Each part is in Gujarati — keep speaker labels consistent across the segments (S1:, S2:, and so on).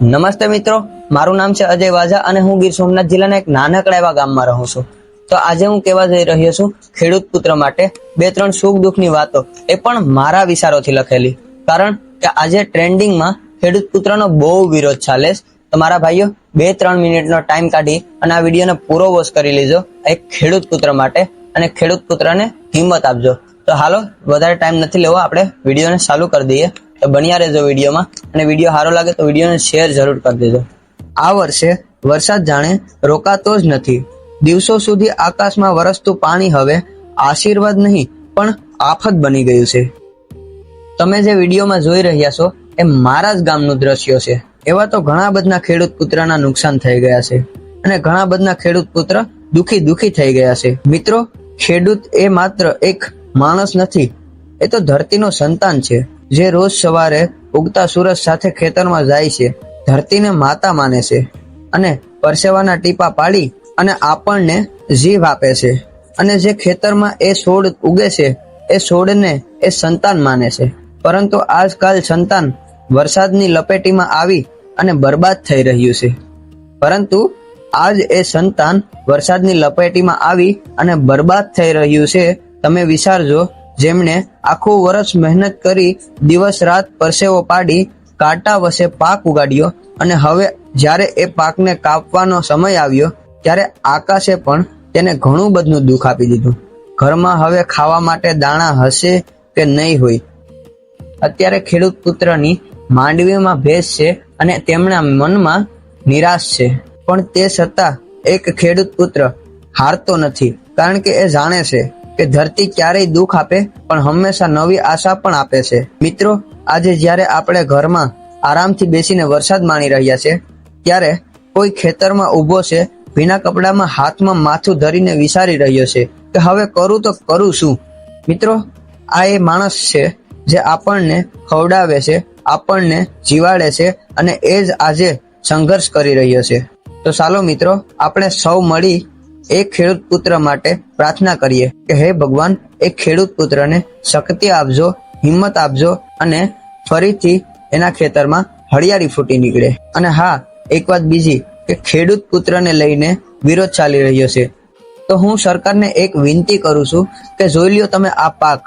S1: નમસ્તે મિત્રો, મારું નામ છે અજય વાઝા અને હું ગીર સોમનાથ જિલ્લાના એક નાનકડા એવા ગામમાં રહું છું. તો આજે હું કહેવા જઈ રહ્યો છું ખેડૂત પુત્ર માટે બે ત્રણ સુખ દુઃખની વાતો. એ પણ મારા વિચારોથી લખેલી. કારણ કે આજે ટ્રેન્ડિંગમાં ખેડૂત પુત્રનો બહુ વિરોધ ચાલે છે. મારા ભાઈઓ, બે ત્રણ મિનિટનો ટાઈમ કાઢી અને આ વિડીયોને પૂરો વોચ કરી લેજો. એક ખેડૂત પુત્ર માટે અને ખેડૂત પુત્રને હિંમત આપજો. તો હાલો, વધારે ટાઈમ નથી લેવો, આપણે વિડીયોને ચાલુ કરી દઈએ. બન્યા રહેજો વિડીયોમાં. અને વીડિયો સારો લાગે તો વિડીયોને શેર જરૂર કરી દેજો. આ વર્ષે વરસાદ જાણે રોકાતો જ નથી. દિવસો સુધી આકાશમાં વરસતું પાણી હવે આશીર્વાદ નહીં, પણ આફત બની ગયું છે. તમે જે વિડીયોમાં જોઈ રહ્યા છો, એ મારા જ ગામનું દ્રશ્ય છે. એવા તો ઘણા બધા ખેડૂત પુત્રના નુકસાન થઈ ગયા છે. અને ઘણા બધા ખેડૂત પુત્ર દુખી દુખી થઈ ગયા છે. મિત્રો, ખેડૂત એ માત્ર એક માણસ નથી, એ તો ધરતીનો સંતાન છે. જે રોજ સવારે ઉગતા સૂરજ સાથે ખેતરમાં જાય છે, ધરતીને માતા માને છે અને પરસેવાના ટીપા પાડી અને આપણને જીવ આપે છે. અને જે ખેતરમાં એ છોડ ઉગે છે, એ છોડને એ સંતાન માને છે. પરંતુ આજકાલ સંતાન વરસાદની લપેટીમાં આવી અને બરબાદ થઈ રહ્યું છે. પરંતુ આજ એ સંતાન વરસાદની લપેટીમાં આવી અને બરબાદ થઈ રહ્યું છે. તમે વિચારજો જેમણે આખું વર્ષ મહેનત કરી દિવસ રાત પરસેવો પાડી, કાંટા વસે પાક ઉગાડ્યો અને હવે જ્યારે એ પાકને કાપવાનો સમય આવ્યો, ત્યારે આકાશે પણ તેને ઘણું બધું દુઃખ આપી દીધું. ઘરમાં હવે ખાવા માટે દાણા હશે કે નહીં હોય? અત્યારે ખેડૂત પુત્રની માંડવીમાં ભેસ છે અને તેમના મનમાં નિરાશ છે. પણ તે છતાં એક ખેડૂત પુત્ર હારતો નથી, કારણ કે એ જાણે છે કે ધરતી ક્યારેય દુઃખ આપે, પણ હંમેશા નવી આશા પણ આપે છે. મિત્રો, આજે જ્યારે આપણે ઘરમાં આરામથી બેસીને વરસાદ માણી રહ્યા છે, ત્યારે કોઈ ખેતરમાં ઊભો છે, ભીના કપડામાં હાથમાં માથું ધરીને વિચારી રહ્યો છે કે હવે કરું તો કરું શું? મિત્રો, આ એ માણસ છે જે આપણને ખવડાવે છે, આપણને જીવાડે છે અને એ જ આજે સંઘર્ષ કરી રહ્યો છે. તો ચાલો મિત્રો, આપણે સૌ મળી એક ખેડૂત પુત્ર માટે પ્રાર્થના કરીએ કે હે ભગવાન, એક ખેડૂત પુત્રને શક્તિ આપજો, હિંમત આપજો અને ફરીથી એના ખેતરમાં હળિયાળી ફૂટી નીકળે. અને હા, એક વાત બીજી કે ખેડૂત પુત્રને લઈને વિરોધ ચાલી રહ્યો છે. તો હું સરકારને એક વિનંતી કરું છું કે જોઈ લ્યો તમે આ પાક.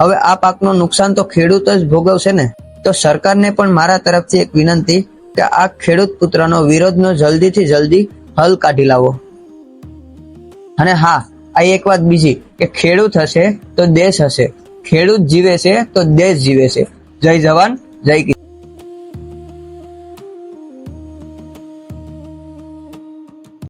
S1: હવે આ પાકનું નુકસાન તો ખેડૂત જ ભોગવશે ને? તો સરકારને પણ મારા તરફથી એક વિનંતી કે આ ખેડૂત પુત્રનો વિરોધનો જલ્દીથી જલ્દી હલ કાઢી લાવો. અને હા, આ એક વાત બીજી, કે ખેડૂત હશે તો દેશ હશે. ખેડૂત જીવે છે તો દેશ જીવે છે. જય જવાન, જય